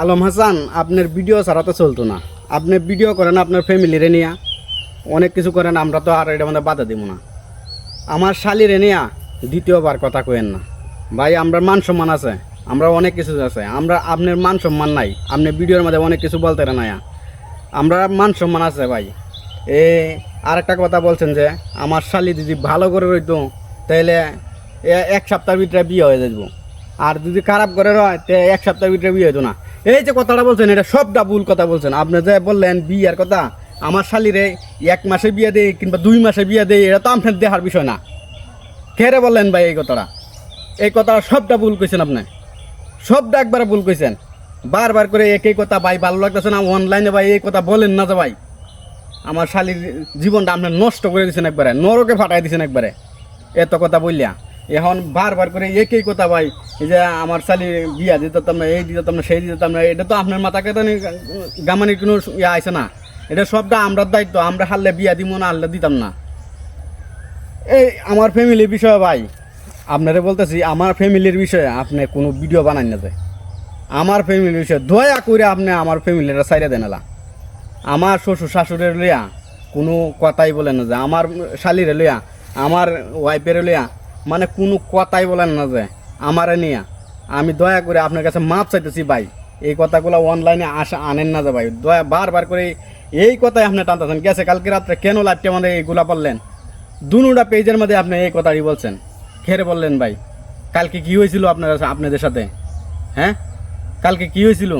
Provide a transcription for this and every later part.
আলম হাসান, আপনার ভিডিও ছাড়া তো চলতো না। আপনি ভিডিও করেন আপনার ফ্যামিলিরে নিয়া। অনেক কিছু করেন, আমরা তো আর এটা মধ্যে বাধা দিব না। আমার শালিরে নিয়া, দ্বিতীয়বার কথা কয়েন না। ভাই, আমরা মান সম্মান আছে, আমরা অনেক কিছু আছে। আমরা আপনার মান সম্মান নাই, আপনি ভিডিওর মধ্যে অনেক কিছু বলতে না। আমরা মান সম্মান আছে ভাই। এ, আরেকটা কথা বলছেন যে, আমার শালি যদি ভালো করে রইতো তাহলে এক সপ্তাহের ভিতরে বিয়ে হয়ে যাব আর যদি খারাপ করে রয়, তে এক সপ্তাহের ভিতরে বিয়ে হতো না। এই যে কথাটা বলছেন, এটা সবটা ভুল কথা বলছেন। আপনি যে বললেন বিয়ের কথা, আমার শালিরে এক মাসে বিয়ে দেয় কিংবা দুই মাসে বিয়ে দেয় এটা তো আপনার দেহার বিষয় না। খেরে বললেন ভাই এই কথাটা? এই কথাটা সবটা ভুল কইছেন আপনি। সবটা একবারে ভুল কইছেন। বারবার করে একই কথা, ভাই, ভালো লাগতেছে না অনলাইনে ভাই এই কথা বলেন না যে ভাই। আমার শালির জীবনটা আপনার নষ্ট করে দিয়েছেন একবারে, নরকে ফাটাই দিয়েছেন একবারে। এত কথা বললিয়া এখন বারবার করে একই কথা ভাই যে আমার শালি বিয়া দিতাম না এই দিতাম না সেই দিতাম না এটা তো আপনার মাথাকে তো গামানির কোনো ইয়ে আইসে না। এটা সবটা আমরা দায়িত্ব, আমরা হারলে বিয়া দিব না, হারলে দিতাম না। এই আমার ফ্যামিলির বিষয়ে ভাই, আপনারা বলতেছি, আমার ফ্যামিলির বিষয়ে আপনি কোনো ভিডিও বানান না যায় আমার ফ্যামিলির বিষয়ে দয়া করে আপনি আমার ফ্যামিলিটা সাইডে দেন আমার শ্বশুর শাশুড়ের লইয়া কোনো কথাই বলেন না যে, আমার শালিরে লইয়া, আমার ওয়াইফের লইয়া মানে কোনো কথাই বলেন না যে, আমারে নিয়া। আমি দয়া করে আপনার কাছে মাপ চাইতেছি ভাই। এই কথাগুলো অনলাইনে আসা আনেন না যে ভাই। দয়া, বারবার করে এই কথাই আপনি টানতেছেন। গেছে, কালকে রাত্রে কেন লাইভটা আমাদের এইগুলা বললেন? দুটা পেজের মধ্যে আপনি এই কথাটি বলছেন। খেরে বললেন ভাই, কালকে কি হয়েছিল আপনার আপনাদের সাথে? হ্যাঁ? কালকে কি হয়েছিল?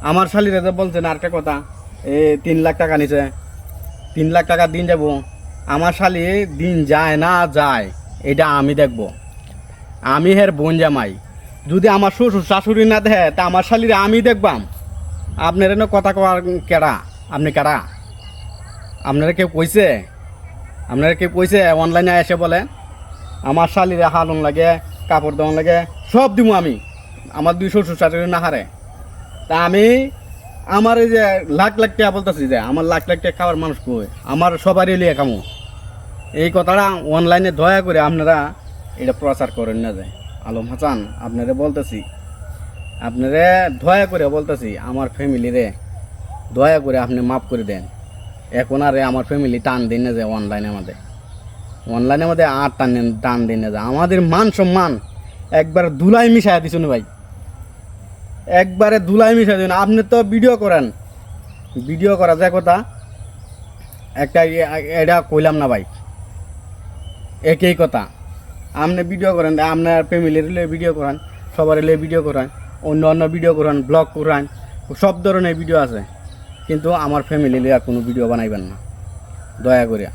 আমার শালিরা যে বলছেন আর আরেকটা কথা, এ তিন লাখ টাকা নিছে। তিন লাখ টাকা দিন যাব। আমার শালি দিন যায় না যায়। এটা আমি দেখব। আমি হের বোন জামাই। যদি আমার শ্বশুর শাশুড়ি না দেখে, তা আমার শালিরে আমি দেখবাম। আপনার এনে কথা কওয়ার কেডা? আপনি কেডা? আপনারা কেউ কইছে? আপনারা কেউ কইছে? অনলাইনে এসে বলে, আমার শালিরে হালন লাগে, কাপড় দেওয়ান লাগে, সব দিব আমি। আমার দুই শ্বশুর শাশুড়ি না হারে। তা আমি, আমার এই যে লাখ লাখ টাকা বলতেছি যে, আমার লাখ লাখ টাকা খাওয়ার মানুষ কই? আমার সবারই লিয়ে কামো এই কথাটা অনলাইনে দয়া করে আপনারা এটা প্রচার করেন না যায় আলম হাসান, আপনারে বলতেছি। আপনারে দয়া করে বলতেছি, আমার ফ্যামিলিরে দয়া করে আপনি মাফ করে দেন। এখন আর আমার ফ্যামিলি টান দিন না যায় অনলাইনে আমাদের অনলাইনে মধ্যে আর টান টান দিন না যায় আমাদের মান সম্মান একবার ধুলাই মিশাই দিছুন ভাই। একবারে ধুলাই মিশাই দিন আপনি তো ভিডিও করেন। ভিডিও করা যায় কথা, একটা এটা কইলাম না ভাই। একই কথা। আপনি ভিডিও করেন আপনার ফ্যামিলির লিয়ে ভিডিও করান, সবার লিয়ে ভিডিও করান, অন্য অন্য ভিডিও করান ব্লগ করান, সব ধরনের ভিডিও আছে। কিন্তু আমার ফ্যামিলি লিয়ে কোনো ভিডিও বানাইবেন না। দয়া করে